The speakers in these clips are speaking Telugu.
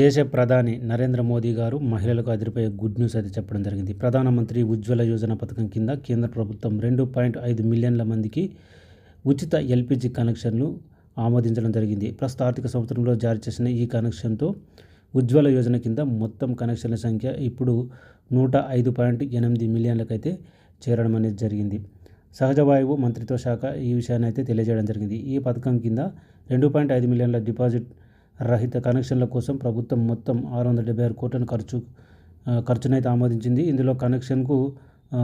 దేశ ప్రధాని నరేంద్ర మోదీ గారు మహిళలకు అదిరిపోయే గుడ్ న్యూస్ అయితే చెప్పడం జరిగింది. ప్రధానమంత్రి ఉజ్వల యోజన పథకం కింద కేంద్ర ప్రభుత్వం రెండు పాయింట్ ఐదు మిలియన్ల మందికి ఉచిత ఎల్పిజి కనెక్షన్లు ఆమోదించడం జరిగింది. ప్రస్తుత ఆర్థిక సంవత్సరంలో జారీ చేసిన ఈ కనెక్షన్తో ఉజ్వల యోజన కింద మొత్తం కనెక్షన్ల సంఖ్య ఇప్పుడు నూట ఐదు పాయింట్ ఎనిమిది మిలియన్లకైతే చేరడం అనేది జరిగింది. సహజ వాయువు మంత్రిత్వ శాఖ ఈ విషయాన్ని అయితే తెలియజేయడం జరిగింది. ఈ పథకం కింద రెండు పాయింట్ ఐదు మిలియన్ల డిపాజిట్ రహిత కనెక్షన్ల కోసం ప్రభుత్వం మొత్తం ఆరు వందల డెబ్బై ఆరు కోట్లను ఖర్చు ఖర్చునైతే ఆమోదించింది. ఇందులో కనెక్షన్కు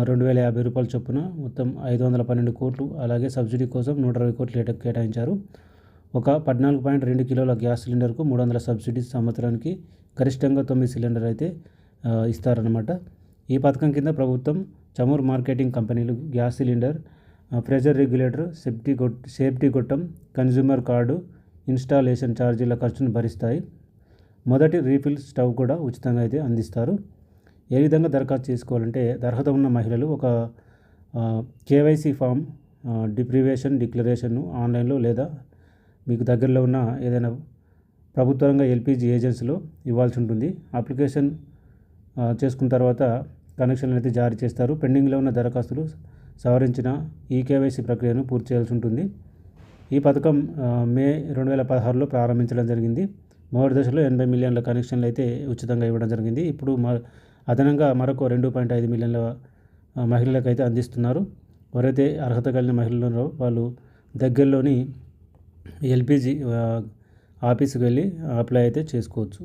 రెండు వేల యాభై రూపాయల చొప్పున మొత్తం ఐదు వందల పన్నెండు కోట్లు అలాగే సబ్సిడీ కోసం నూట అరవై కోట్లు కేటాయించారు. ఒక పద్నాలుగు పాయింట్ రెండు కిలోల గ్యాస్ సిలిండర్కు మూడు వందల సబ్సిడీ సంవత్సరానికి గరిష్టంగా తొమ్మిది సిలిండర్ అయితే ఆ, ఇస్తారన్నమాట. ఈ పథకం కింద ప్రభుత్వం చమురు marketing companies gas cylinder pressure regulator safety got safety గొట్టం కన్జ్యూమర్ కార్డు ఇన్స్టాలేషన్ ఛార్జీల ఖర్చును భరిస్తాయి. మొదటి రీఫిల్ స్టవ్ కూడా ఉచితంగా అయితే అందిస్తారు. ఏ విధంగా దరఖాస్తు చేసుకోవాలంటే అర్హత ఉన్న మహిళలు ఒక కేవైసీ ఫామ్ డిప్రివేషన్ డిక్లరేషన్ను ఆన్లైన్లో లేదా మీకు దగ్గరలో ఉన్న ఏదైనా ప్రభుత్వ రంగ ఎల్పిజి ఏజెన్సీలో ఇవ్వాల్సి ఉంటుంది. అప్లికేషన్ చేసుకున్న తర్వాత కనెక్షన్ అయితే జారీ చేస్తారు. పెండింగ్లో ఉన్న దరఖాస్తులు సవరించిన ఈ కేవైసీ ప్రక్రియను పూర్తి చేయాల్సి ఉంటుంది. ఈ పథకం మే రెండు వేల పదహారులో ప్రారంభించడం జరిగింది. మొదటి దశలో ఎనభై మిలియన్ల కనెక్షన్లు అయితే ఉచితంగా ఇవ్వడం జరిగింది. ఇప్పుడు మ అదనంగా మరొక రెండు పాయింట్ ఐదు మిలియన్ల మహిళలకు అయితే అందిస్తున్నారు. ఎవరైతే అర్హత కలిగిన మహిళలు వాళ్ళు దగ్గరలోని ఎల్పిజి ఆఫీస్కి వెళ్ళి అప్లై అయితే చేసుకోవచ్చు.